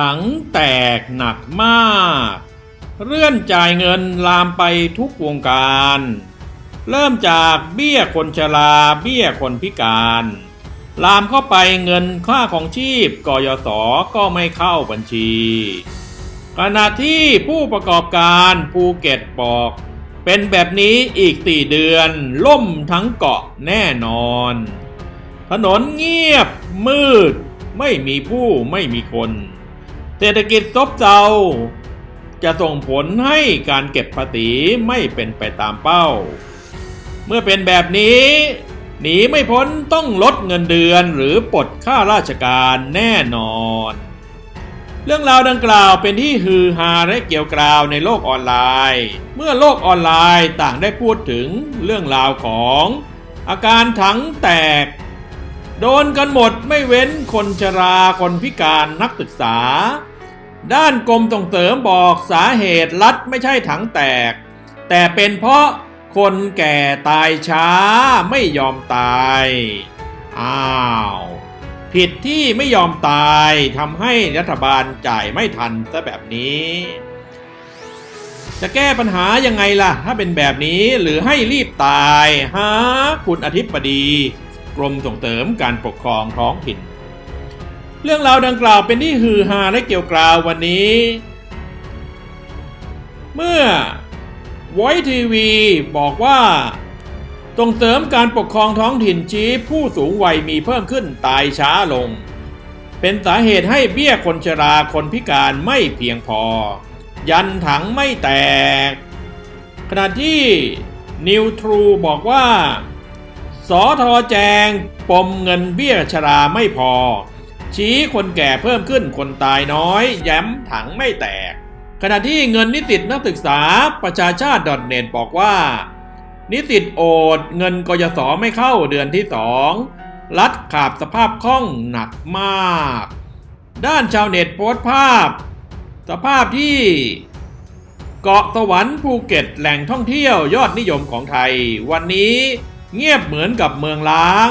ผังแตกหนักมากเลื่อนจ่ายเงินลามไปทุกวงการ เริ่มจากเบี้ยคนชราเบี้ยคนพิการ ลามเข้าไปเงินค่าของชีพกยศก็ไม่เข้าบัญชี ขณะที่ผู้ประกอบการภูเก็ตบอก เป็นแบบนี้อีกสี่เดือนล่มทั้งเกาะแน่นอน ถนนเงียบมืด ไม่มีผู้ไม่มีคน เศรษฐกิจซบเซาจะส่งผลให้การเก็บภาษีไม่เป็นไปตามเป้า เมื่อเป็นแบบนี้ หนีไม่พ้นต้องลดเงินเดือนหรือปลดค่าราชการแน่นอน เรื่องราวดังกล่าวเป็นที่ฮือฮาและเกี่ยวกราวในโลกออนไลน์ เมื่อโลกออนไลน์ต่างได้พูดถึงเรื่องราวของ อาการถังแตก โดนกันหมดไม่เว้นคนชราคนพิการนักศึกษา ด้านกรมส่งเสริมบอกสาเหตุรัฐไม่ใช่ถังแตก แต่เป็นเพราะคนแก่ตายช้าไม่ยอมตาย อ้าว ผิดที่ไม่ยอมตายทำให้รัฐบาลจ่ายไม่ทันซะแบบนี้ จะแก้ปัญหายังไงล่ะ ถ้าเป็นแบบนี้หรือให้รีบตายฮะคุณอธิบดี กรมส่งเสริมการปกครองท้องถิ่น เรื่องราวดังกล่าวเป็นที่ฮือฮาและเกี่ยวกราววันนี้ เมื่อไวทีวีบอกว่าส่งเสริมการปกครองท้องถิ่นชี้ผู้สูงวัยมีเพิ่มขึ้นตายช้าลง เป็นสาเหตุให้เบี้ยคนชราคนพิการไม่เพียงพอ ยันถังไม่แตก ขณะที่นิวทรูบอกว่า สอทอแจง ปมเงินเบี้ยชราไม่พอ ชี้คนแก่เพิ่มขึ้นคนตายน้อย แย้มถังไม่แตก ขณะที่เงินนิสิตนักศึกษาประชาชาติ .net บอกว่า นิสิตโอดเงินกยศไม่เข้าเดือนที่สองรัฐขาดสภาพคล่องหนักมาก ด้านชาวเน็ตโพสต์ภาพ สภาพที่เกาะสวรรค์ภูเก็ตแหล่งท่องเที่ยวยอดนิยมของไทย วันนี้ เงียบเหมือนกับเมืองล้าง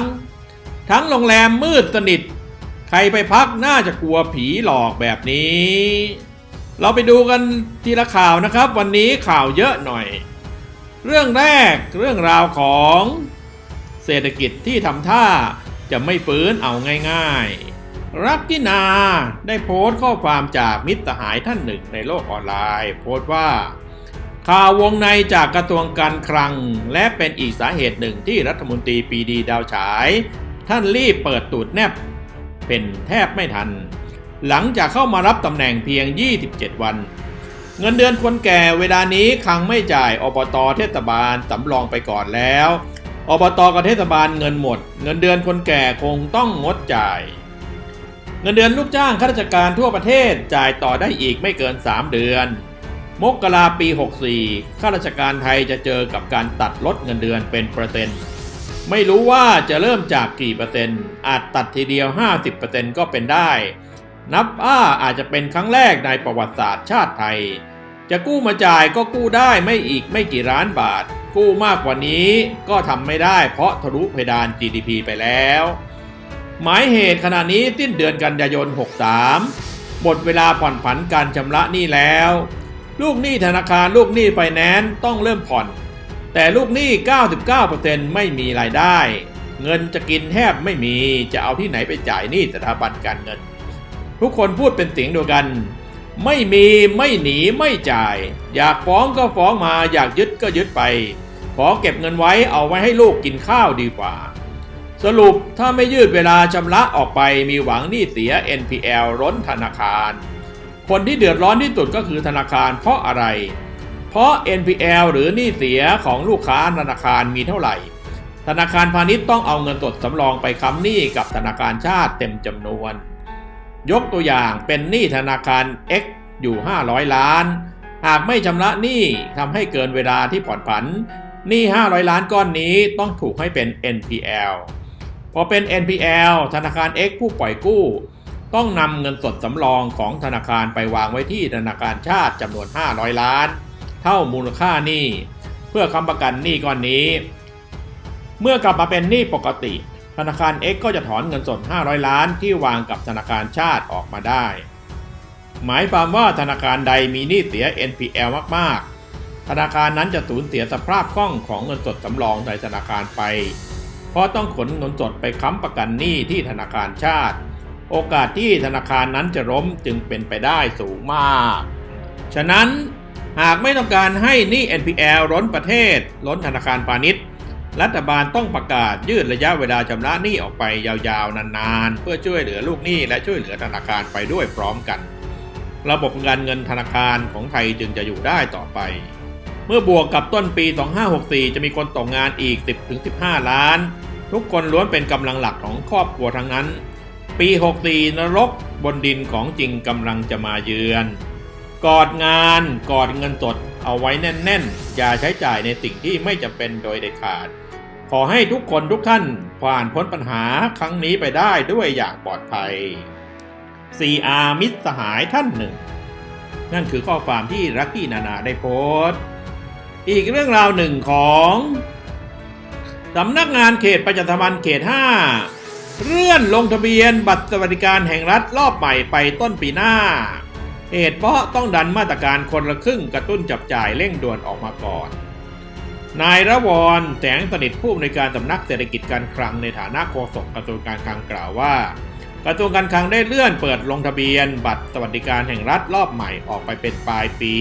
ทั้งโรงแรมมืดสนิท ใครไปพักน่าจะกลัวผีหลอกแบบนี้ เราไปดูกันทีละข่าวนะครับ วันนี้ข่าวเยอะหน่อย เรื่องแรกเรื่องราวของเศรษฐกิจที่ทำท่าจะไม่ฟื้นเอาง่ายๆ รักที่นาได้โพสต์ข้อความจากมิตรสหายท่านหนึ่งในโลกออนไลน์ โพสต์ว่า ข่าววงในจากกระทรวงการคลัง และเป็นอีกสาเหตุหนึ่งที่รัฐมนตรีปีดีดาวฉาย ท่านรีบเปิดตูดแนบ เป็นแทบไม่ทัน หลังจากเข้ามารับตำแหน่งเพียง 27 วัน เงินเดือนคนแก่เวลานี้คลังไม่จ่ายอบตเทศบาลสำรองไปก่อนแล้วอบตกับเทศบาลเงินหมด เงินเดือนคนแก่คงต้องงดจ่าย เงินเดือนลูกจ้างข้าราชการทั่วประเทศจ่ายต่อได้อีกไม่เกิน 3 เดือน มกราปี 64 ข้าราชการไทยจะเจอกับการตัดลดเงินเดือนเป็นเปอร์เซ็นต์ ไม่รู้ว่าจะเริ่มจากกี่เปอร์เซ็นต์ อาจตัดทีเดียว 50%ก็เป็นได้ นับอ้าอาจจะเป็นครั้งแรกในประวัติศาสตร์ชาติไทย จะกู้มาจ่ายก็กู้ได้ไม่อีกไม่กี่ล้านบาท กู้มากกว่านี้ก็ทำไม่ได้เพราะทะลุเพดาน GDP ไปแล้ว หมายเหตุขณะนี้สิ้นเดือนกันยายน 63 หมดเวลาผ่อนผันการชำระหนี้แล้ว ลูกหนี้ธนาคารลูกหนี้ไฟแนนซ์ต้องเริ่มผ่อน แต่ลูกหนี้ 99%ไม่มีรายได้ เงินจะกินแทบไม่มีจะเอาที่ไหนไปจ่ายหนี้สถาบันการเงิน ทุกคนพูดเป็นเสียงเดียวกัน ไม่มีไม่หนีไม่จ่าย อยากฟ้องก็ฟ้องมาอยากยึดก็ยึดไป ขอเก็บเงินไว้เอาไว้ให้ลูกกินข้าวดีกว่า สรุปถ้าไม่ยืดเวลาชำระออกไปมีหวังหนี้เสีย NPL ล้นธนาคาร คนที่เดือดร้อนที่สุดก็คือธนาคารเพราะอะไร เพราะ NPL หรือหนี้เสียของลูกค้าธนาคารมีเท่าไหร่ ธนาคารพาณิชย์ต้องเอาเงินสดสำรองไปค้ำหนี้กับธนาคารชาติเต็มจำนวน ยกตัวอย่างเป็นหนี้ธนาคาร X อยู่ 500 ล้าน หากไม่ชำระหนี้ทำให้เกินเวลาที่ผ่อนผันหนี้ 500 ล้านก้อนนี้ต้องถูกให้เป็น NPL พอเป็น NPL ธนาคาร X ผู้ปล่อยกู้ ต้องนำเงินสดสำรองของธนาคารไปวางไว้ที่ธนาคารชาติจำนวน 500 ล้าน เท่ามูลค่าหนี้ เพื่อค้ำประกันหนี้ก้อนนี้ เมื่อกลับมาเป็นหนี้ปกติ ธนาคาร X ก็จะถอนเงินสด 500 ล้านที่วางกับธนาคารชาติออกมาได้ หมายความว่าธนาคารใดมีหนี้เสีย NPL มากๆ ธนาคารนั้นจะสูญเสียสภาพคล่องของเงินสดสำรองในธนาคารไป เพราะต้องขนเงินสดไปค้ำประกันหนี้ที่ธนาคารชาติ โอกาสที่ธนาคารนั้นจะล้มจึงเป็นไปได้สูงมาก ฉะนั้นหากไม่ต้องการให้หนี้ NPL ล้นประเทศ ล้นธนาคารพาณิชย์ รัฐบาลต้องประกาศยืดระยะเวลาชำระหนี้ออกไปยาวๆ นานๆ เพื่อช่วยเหลือลูกหนี้และช่วยเหลือธนาคารไปด้วยพร้อมกัน ระบบการเงินธนาคารของไทยจึงจะอยู่ได้ต่อไป เมื่อบวกกับต้นปี 2564 จะมีคนตกงานอีก 10-15 ล้าน ทุกคนล้วนเป็นกำลังหลักของครอบครัวทั้งนั้น ปี 64 นรกบนดินของจริงกำลังจะมาเยือน กอดงานกอดเงินสดเอาไว้แน่นๆ อย่าใช้จ่ายในสิ่งที่ไม่จำเป็นโดยเด็ดขาด ขอให้ทุกคนทุกท่านผ่านพ้นปัญหาครั้งนี้ไปได้ด้วยอย่างปลอดภัย CR มิตรสหายท่านหนึ่ง นั่นคือข้อความที่รักกี้นานาได้โพสต์ อีกเรื่องราวหนึ่งของสำนักงานเขตประชาสัมพันธ์เขต 5 เลื่อนลงทะเบียนบัตรสวัสดิการแห่งรัฐรอบใหม่ไปต้นปีหน้า เหตุเพราะต้องดันมาตรการคนละครึ่งกระตุ้นจับจ่ายเร่งด่วนออกมาก่อน นายระวรแสงสนิทผู้อำนวยการสำนักเศรษฐกิจการคลังในฐานะโฆษกกระทรวงการคลังกล่าวว่า กระทรวงการคลังได้เลื่อนเปิดลงทะเบียน บัตรสวัสดิการแห่งรัฐรอบใหม่ออกไปเป็นปลายปี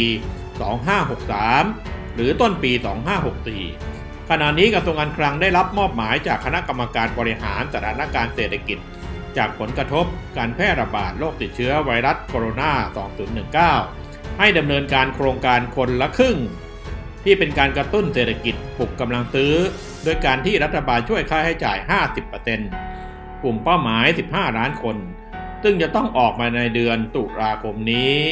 2563 หรือต้นปี 2564 ขณะนี้กระทรวงการคลังได้รับมอบหมายจากคณะกรรมการบริหารสถานการณ์เศรษฐกิจ จากผลกระทบการแพร่ระบาดโรคติดเชื้อไวรัสโคโรนา 2019 ให้ดำเนินการโครงการคนละครึ่ง ที่เป็นการกระตุ้นเศรษฐกิจปลุกกำลังซื้อ โดยการที่รัฐบาลช่วยค่าใช้จ่าย 50%กลุ่มเป้าหมาย 15 ล้านคน ซึ่งจะต้องออกมาในเดือนตุลาคมนี้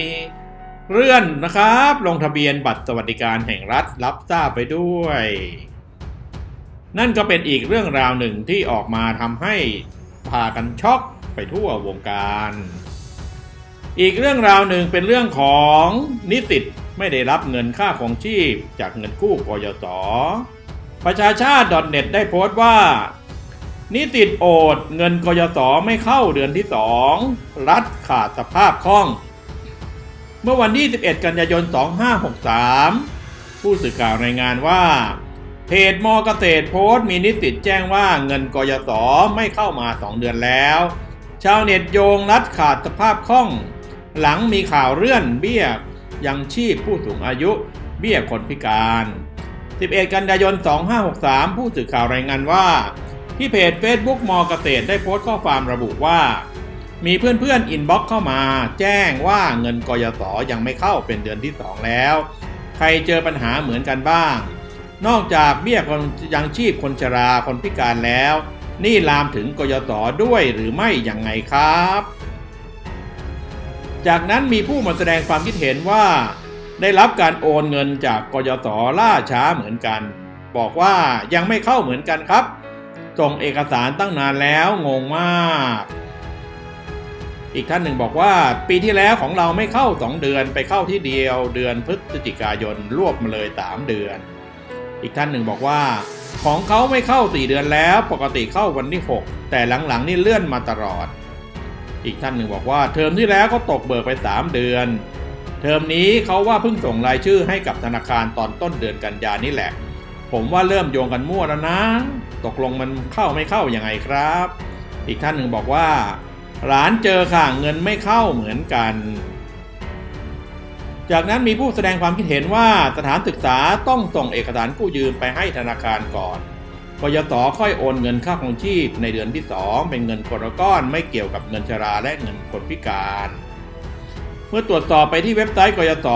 เลื่อนนะครับ ลงทะเบียนบัตรสวัสดิการแห่งรัฐรับทราบไปด้วย นั่นก็เป็นอีกเรื่องราวหนึ่งที่ออกมาทำให้พากันช็อกไปทั่ววงการ อีกเรื่องราวหนึ่งเป็นเรื่องของนิสิตไม่ได้รับเงินค่าของชีพจากเงินกู้กยศประชาชาติ .net ได้โพสต์ว่า นิสิตโอดเงินกยศไม่เข้าเดือนที่ 2 รัฐขาดสภาพคล่อง เมื่อวันที่ 11 กันยายน 2563 ผู้สื่อข่าวรายงานว่า เพจมอเกษตรโพสต์มีนิสิตแจ้งว่าเงินกยศไม่เข้ามา 2 เดือนแล้ว ชาวเน็ตโยงรัฐขาดสภาพคล่อง หลังมีข่าวเลื่อนเบี้ยยังชีพผู้สูงอายุเบี้ยคนพิการ 11 กันยายน 2563 ผู้สื่อข่าวรายงานว่า ที่เพจ Facebook มอเกษตรได้โพสต์ข้อความระบุว่า มีเพื่อนๆอินบ็อกเข้ามา แจ้งว่าเงินกยศยังไม่เข้าเป็นเดือนที่ 2 แล้ว ใครเจอปัญหาเหมือนกันบ้าง นอกจากเบี้ยคนยังชีพคนชราคนพิการแล้ว นี่ลามถึงกยศด้วยหรือไม่อย่างไงครับ จากนั้นมีผู้มาแสดงความคิดเห็นว่า ได้รับการโอนเงินจากกยศล่าช้าเหมือนกัน บอกว่ายังไม่เข้าเหมือนกันครับส่งเอกสารตั้งนานแล้วงงมาก อีกท่านหนึ่งบอกว่า ปีที่แล้วของเราไม่เข้า 2 เดือนไปเข้าที่เดียว เดือนพฤศจิกายนรวบมาเลย 3 เดือน อีกท่านหนึ่งบอกว่า ของเขาไม่เข้า4เดือนแล้ว ปกติเข้าวันที่ 6 แต่หลังๆนี่เลื่อนมาตลอด อีกท่านหนึ่งบอกว่า เทอมที่แล้วก็ตกเบิกไป 3 เดือน เทอมนี้เขาว่าเพิ่งส่งรายชื่อให้กับธนาคารตอนต้นเดือนกันยานี่แหละ ผมว่าเริ่มโยงกันมั่วแล้วนะ ตกลงมันเข้าไม่เข้ายัางไงครับ อีกท่านหนึ่งบอกว่าหลานเจอค่ะเงินไม่เข้าเหมือนกัน จากนั้นมีผู้แสดงความคิดเห็นว่าสถานศึกษาต้องส่งเอกสารกู้ยืมไปให้ธนาคารก่อนกยศค่อยโอนเงินค่าของชีพในเดือนที่ 2 เป็นเงินคนละก้อนไม่เกี่ยวกับเงินชราและเงินคนพิการ เมื่อตรวจสอบไปที่เว็บไซต์กยศ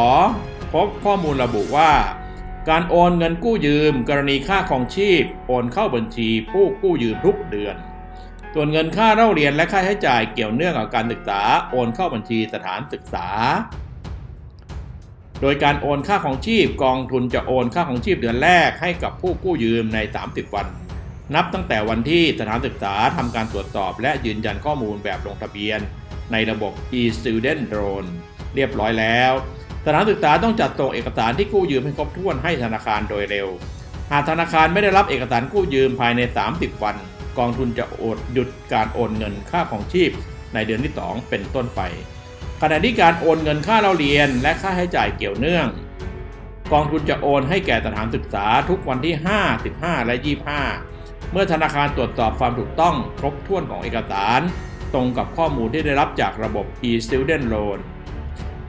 พบข้อมูลระบุว่า การโอนเงินกู้ยืม กรณีค่าของชีพ โอนเข้าบัญชีผู้กู้ยืมทุกเดือน ส่วนเงินค่าเล่าเรียนและค่าใช้จ่ายเกี่ยวเนื่องกับการศึกษาโอนเข้าบัญชีสถานศึกษา โดยการโอนค่าของชีพกองทุนจะโอนค่าของชีพเดือนแรกให้กับผู้กู้ยืมใน 30 วัน นับตั้งแต่วันที่สถานศึกษาทำการตรวจสอบ และยืนยันข้อมูลแบบลงทะเบียน ในระบบ e-student drone เรียบร้อยแล้ว สถานศึกษาต้องจัดส่งเอกสารที่กู้ยืมให้ครบถ้วนให้ธนาคารโดยเร็ว หากธนาคารไม่ได้รับเอกสารกู้ยืมภายใน 30 วัน กองทุนจะอดหยุดการโอนเงินค่าของชีพ ในเดือนที่ 2 เป็นต้นไป ขณะที่การโอนเงินค่าเราเรียนและค่าใช้จ่ายเกี่ยวเนื่อง กองทุนจะโอนให้แก่สถานศึกษาทุกวันที่ 5 15 และ 25 เมื่อธนาคารตรวจสอบความถูกต้องครบถ้วนของเอกสาร ตรงกับข้อมูลที่ได้รับจากระบบ e-student loan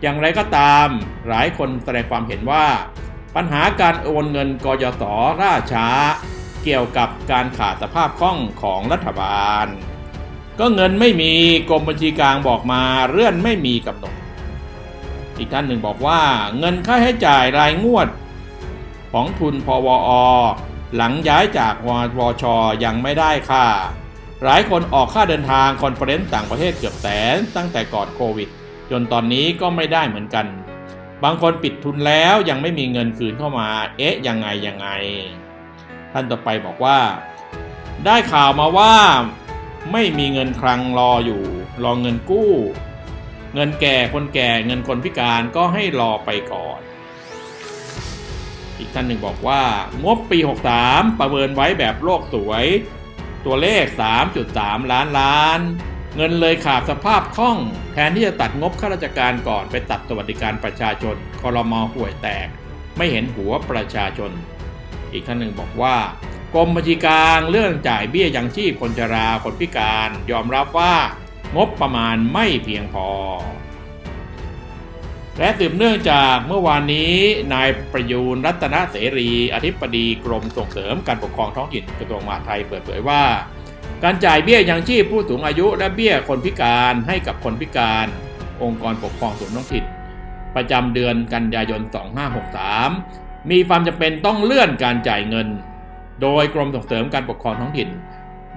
อย่างไรก็ตาม หลายคนแสดงความเห็นว่า ปัญหาการโอนเงินกยศล่าช้า เกี่ยวกับการขาดสภาพคล่องของรัฐบาล ก็เงินไม่มีกรมบัญชีกลางบอกมาเลื่อนไม่มีกำหนด อีกท่านหนึ่งบอกว่าเงินค่าใช้จ่ายรายงวด ของทุนพวอ หลังย้ายจากววชยังไม่ได้ค่าหลายคนออกค่าเดินทางคอนเฟอเรนซ์ต่างประเทศเกือบแสนตั้งแต่ก่อนโควิด จนตอนนี้ก็ไม่ได้เหมือนกัน บางคนปิดทุนแล้วยังไม่มีเงินคืนเข้ามา เอ๊ะยังไงยังไง ท่านต่อไปบอกว่า ได้ข่าวมาว่า ไม่มีเงินคลังรออยู่ รอเงินกู้ เงินแก่คนแก่เงินคนพิการก็ให้รอไปก่อน อีกท่านหนึ่งบอกว่างบปี 63 ประเมินไว้แบบโลกสวย ตัวเลข 3.3 ล้านล้าน เงินเลยขาดสภาพคล่อง แทนที่จะตัดงบข้าราชการก่อนไปตัดสวัสดิการประชาชนคอรมอห่วยแตก ไม่เห็นหัวประชาชน อีกท่านหนึ่งบอกว่า กรมบัญชีกลางเรื่องจ่ายเบี้ยยังชีพคนชราคนพิการยอมรับว่างบประมาณไม่เพียงพอ และสืบเนื่องจากเมื่อวานนี้นายประยูนรัตนเสรี อธิบดีกรมส่งเสริมการปกครองท้องถิ่นกระทรวงมหาดไทยเปิดเผยว่า การจ่ายเบี้ยยังชีพผู้สูงอายุและเบี้ยคนพิการให้กับคนพิการ องค์กรปกครองส่วนท้องถิ่นประจำเดือนกันยายน 2563 มีความจำเป็นต้องเลื่อนการจ่ายเงิน โดยกรมส่งเสริมการปกครองท้องถิ่น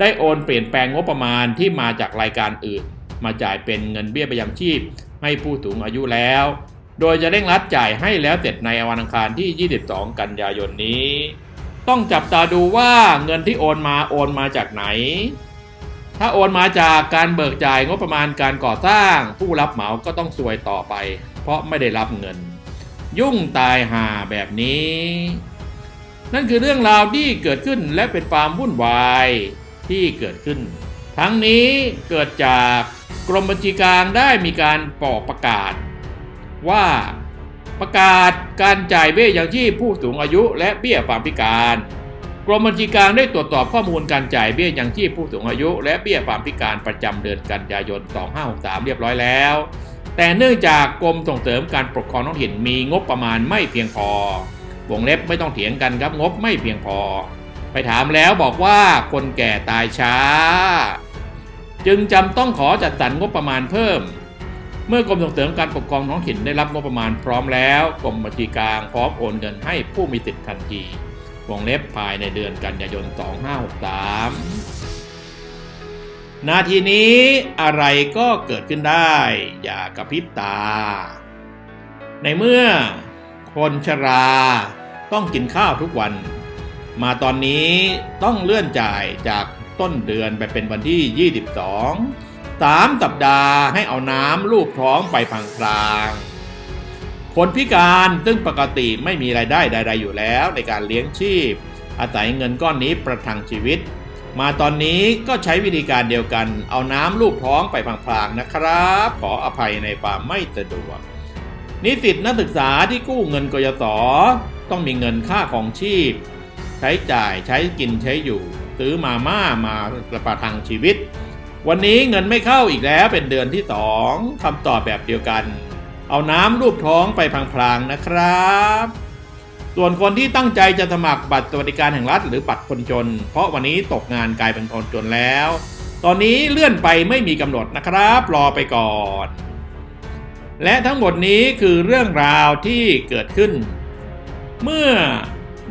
ได้โอนเปลี่ยนแปลงงบประมาณที่มาจากรายการอื่น มาจ่ายเป็นเงินเบี้ยประจำชีพ ให้ผู้สูงอายุแล้ว โดยจะเร่งรัดจ่ายให้แล้วเสร็จในวันอังคารที่ 22 กันยายนนี้ ต้องจับตาดูว่าเงินที่โอนมาโอนมาจากไหน ถ้าโอนมาจากการเบิกจ่ายงบประมาณการก่อสร้าง ผู้รับเหมาก็ต้องซวยต่อไป เพราะไม่ได้รับเงิน ยุ่งตายหาแบบนี้ นั่นคือเรื่องราวที่เกิดขึ้นและเป็นความวุ่นวายที่เกิดขึ้น ทั้งนี้เกิดจากกรมบัญชีกลางได้มีการปอกประกาศ ว่าประกาศการจ่ายเบี้ยยังชีพผู้สูงอายุและเบี้ยความพิการ กรมบัญชีกลางได้ตรวจสอบข้อมูลการจ่ายเบี้ยยังชีพผู้สูงอายุ และเบี้ยความพิการประจำเดือนกันยายน 2563 เรียบร้อยแล้ว แต่เนื่องจากกรมส่งเสริมการปกครองท้องถิ่นมีงบประมาณไม่เพียงพอ วงเล็บไม่ต้องเถียงกันครับงบไม่เพียงพอ ไปถามแล้วบอกว่าคนแก่ตายช้า จึงจำต้องขอจัดสรรงบประมาณเพิ่ม เมื่อกรมส่งเสริมการปกครองท้องถิ่นได้รับงบประมาณพร้อมแล้วกรมบัญชีกลางพร้อมโอนเงินให้ผู้มีสิทธิ์ทันทีวงเล็บภายในเดือนกันยายน 2563 นาทีนี้อะไรก็เกิดขึ้นได้ อย่ากระพริบตา ในเมื่อคนชรา ต้องกินข้าวทุกวัน มาตอนนี้ต้องเลื่อนจ่ายจากต้นเดือนไปเป็นวันที่ 22สามสัปดาห์ให้เอาน้ำลูบท้องไปพังพลางๆคนพิการซึ่งปกติไม่มีรายได้ใดๆอยู่แล้วในการเลี้ยงชีพ อาศัยเงินก้อนนี้ประทังชีวิต มาตอนนี้ก็ใช้วิธีการเดียวกัน เอาน้ำลูบท้องไปพลางๆนะครับ ขออภัยในความไม่สะดวกนิสิตนักศึกษาที่กู้เงินกยศ ต้องมีเงินค่าของชีพ ใช้จ่ายใช้กินใช้อยู่ ซื้อมาม่ามาประทังชีวิต วันนี้เงินไม่เข้าอีกแล้วเป็นเดือนที่สองคำตอบแบบเดียวกัน เอาน้ำรูปท้องไปพลางๆนะครับ ส่วนคนที่ตั้งใจจะสมัครบัตรสวัสดิการแห่งรัฐหรือบัตรคนจน เพราะวันนี้ตกงานกลายเป็นคนจนแล้ว ตอนนี้เลื่อนไปไม่มีกำหนดนะครับ รอไปก่อนและทั้งหมดนี้คือเรื่องราวที่เกิดขึ้น เมื่อ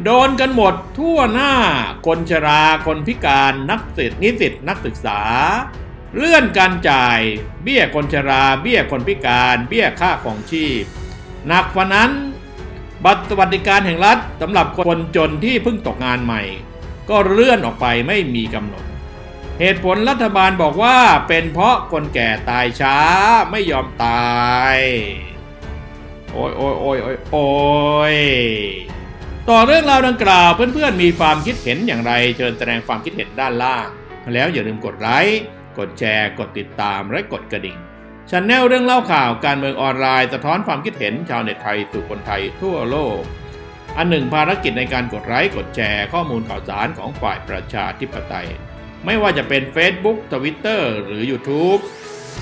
โดนกันหมดทั่วหน้า คนชราคนพิการนักศึกนิสิตนักศึกษา เลื่อนการจ่าย เบี้ยคนชรา เบี้ยคนพิการ เบี้ยค่าของชีพหนักกว่านั้น บัตรสวัสดิการแห่งรัฐสำหรับคนจนที่เพิ่งตกงานใหม่ ก็เลื่อนออกไปไม่มีกำหนด เหตุผลรัฐบาลบอกว่าเป็นเพราะคนแก่ตายช้าไม่ยอมตาย โอ้ยโอ้ยโอ้ยโอ้ยโอ้ยต่อเรื่องราวดังกล่าวเพื่อนๆมีความคิดเห็นอย่างไร เชิญแสดงความคิดเห็นด้านล่าง แล้วอย่าลืมกดไลค์กดแชร์ กดติดตามและกดกระดิ่งชแนลเรื่องเล่าข่าวการเมืองออนไลน์สะท้อนความคิดเห็นชาวเน็ตไทยสู่คนไทยทั่วโลก อันหนึ่งภารกิจในการกดไลค์กดแชร์ข้อมูลข่าวสารของฝ่ายประชาธิปไตย ไม่ว่าจะเป็น Facebook Twitter หรือ YouTube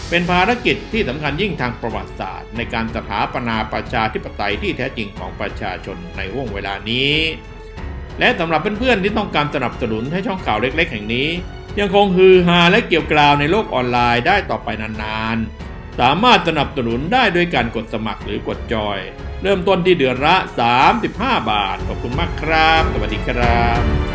เป็นภารกิจที่สำคัญยิ่งทางประวัติศาสตร์ ในการสถาปนาประชาธิปไตยที่แท้จริงของประชาชนในห่วงเวลานี้ และสำหรับเพื่อนๆที่ต้องการสนับสนุนให้ช่องข่าวเล็กๆ แห่งนี้ ยังคงฮือฮาและเกี่ยวกราวในโลกออนไลน์ได้ต่อไปนานๆ สามารถสนับสนุนได้ด้วยการกดสมัครหรือกดจอย เริ่มต้นที่เดือนละ 35 บาท ขอบคุณมากครับ สวัสดีครับ